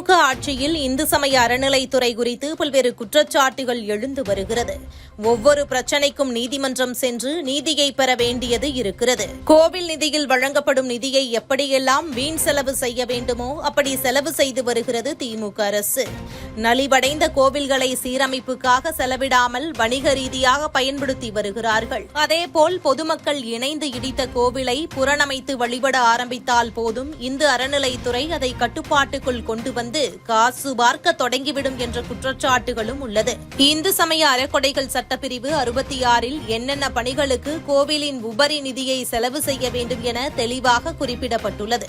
திமுக ஆட்சியில் இந்து சமய அறநிலைத்துறை குறித்து பல்வேறு குற்றச்சாட்டுகள் எழுந்து வருகிறது. ஒவ்வொரு பிரச்சினைக்கும் நீதிமன்றம் சென்று நீதியை பெற வேண்டியது இருக்கிறது. கோவில் நிதியில் வழங்கப்படும் நிதியை எப்படியெல்லாம் வீண் செலவு செய்ய வேண்டுமோ அப்படி செலவு செய்து வருகிறது திமுக அரசு. நலிவடைந்த கோவில்களை சீரமைப்புக்காக செலவிடாமல் வணிக ரீதியாக பயன்படுத்தி வருகிறார்கள். அதேபோல் பொதுமக்கள் இணைந்து இடித்த கோவிலை புறணமைத்து வழிபட ஆரம்பித்தால் போதும் இந்து அறநிலைத்துறை அதை கட்டுப்பாட்டுக்குள் கொண்டு வந்து வந்து காசு பார்க்க தொடங்கிவிடும் என்ற குற்றச்சாட்டுகளும் உள்ளது. இந்து சமய அறக்கொடைகள் சட்டப்பிரிவு அறுபத்தி ஆறில் என்னென்ன பணிகளுக்கு கோவிலின் உபரி நிதியை செலவு செய்ய வேண்டும் என தெளிவாக குறிப்பிடப்பட்டுள்ளது.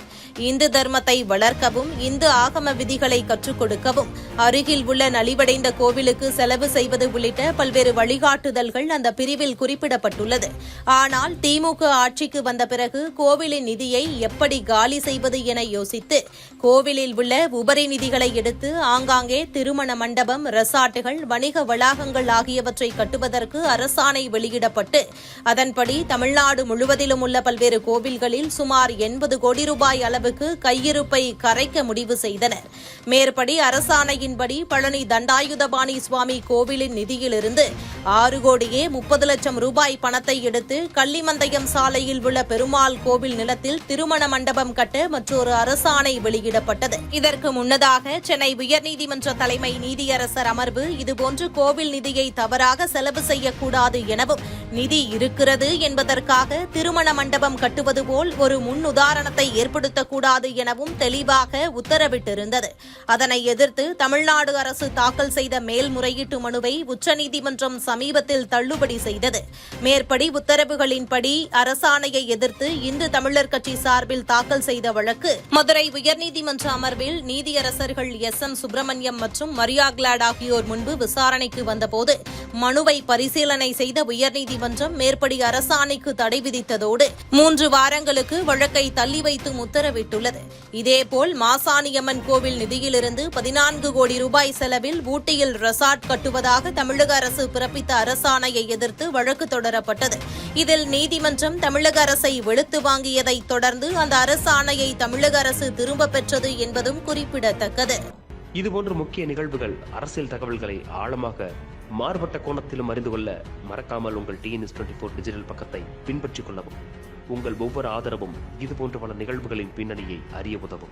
இந்து தர்மத்தை வளர்க்கவும் இந்து ஆகம விதிகளை கற்றுக் கொடுக்கவும் அருகில் உள்ள நலிவடைந்த கோவிலுக்கு செலவு செய்வது உள்ளிட்ட பல்வேறு வழிகாட்டுதல்கள் அந்த பிரிவில் குறிப்பிடப்பட்டுள்ளது. ஆனால் திமுக ஆட்சிக்கு வந்த பிறகு கோவிலின் நிதியை எப்படி காலி செய்வது என யோசித்து கோவிலில் உள்ள உபரி வரி நிதிகளை எடுத்து ஆங்காங்கே திருமண மண்டபம் ரெசார்ட்டுகள் வணிக வளாகங்கள் ஆகியவற்றை கட்டுவதற்கு அரசாணை வெளியிடப்பட்டு அதன்படி தமிழ்நாடு முழுவதிலும் உள்ள பல்வேறு கோவில்களில் சுமார் எண்பது கோடி ரூபாய் அளவுக்கு கையிருப்பை கரைக்க முடிவு செய்தனர். மேற்படி அரசாணையின்படி பழனி தண்டாயுதபாணி சுவாமி கோவிலின் நிதியிலிருந்து ஆறு கோடியே முப்பது லட்சம் ரூபாய் பணத்தை எடுத்து கள்ளிமந்தயம் சாலையில் உள்ள பெருமாள் கோவில் நிலத்தில் திருமண மண்டபம் கட்ட மற்றொரு அரசாணை வெளியிடப்பட்டது. இதற்கு முன்னதாக சென்னை உயர்நீதிமன்ற தலைமை நீதியரசர் அமர்வு இதுபோன்று கோவில் நிதியை தவறாக செலவு செய்யக்கூடாது எனவும் நிதி இருக்கிறது என்பதற்காக திருமண மண்டபம் கட்டுவது போல் ஒரு முன் உதாரணத்தை ஏற்படுத்தக்கூடாது எனவும் தெளிவாக உத்தரவிட்டிருந்தது. அதனை எதிர்த்து தமிழ்நாடு அரசு தாக்கல் செய்த மேல்முறையீட்டு மனுவை உச்சநீதிமன்றம் சமீபத்தில் தள்ளுபடி செய்தது. மேற்படி உத்தரவுகளின்படி அரசாணையை எதிர்த்து இந்து தமிழர் கட்சி சார்பில் தாக்கல் செய்த வழக்கு மதுரை உயர்நீதிமன்ற அமர்வில் நீதியரசர்கள் எஸ் எம் சுப்பிரமணியம் மற்றும் மரியா கிளாட் ஆகியோர் முன்பு விசாரணைக்கு வந்தபோது மனுவை பரிசீலனை செய்த உயர்நீதிமன்றம் மேற்படி அரசாணைக்கு தடை விதித்ததோடு மூன்று வாரங்களுக்கு வழக்கை தள்ளி வைத்து உத்தரவிட்டுள்ளது. இதேபோல் மாசாணியம்மன் கோவில் நிதியிலிருந்து பதினான்கு கோடி ரூபாய் செலவில் ஊட்டியில் ரெசார்ட் கட்டுவதாக தமிழக அரசு பிறப்பித்த அரசாணையை எதிர்த்து வழக்கு தொடரப்பட்டது. இதில் நீதிமன்றம் தமிழக அரசை வெளுத்து வாங்கியதை தொடர்ந்து அந்த அரசாணையை தமிழக அரசு திரும்ப பெற்றது என்பதும் குறிப்பிடத்தக்கது. இதுபோன்ற முக்கிய நிகழ்வுகள் அரசியல் தகவல்களை ஆழமாக மாறுபட்ட கோணத்திலும் அறிந்து கொள்ள மறக்காமல் உங்கள் டிஎன்எஸ் டுவெண்ட்டி ஃபோர் டிஜிட்டல் பக்கத்தை பின்பற்றிக் கொள்ளவும். உங்கள் ஒவ்வொரு ஆதரவும் இதுபோன்ற பல நிகழ்வுகளின் பின்னணியை அறிய உதவும்.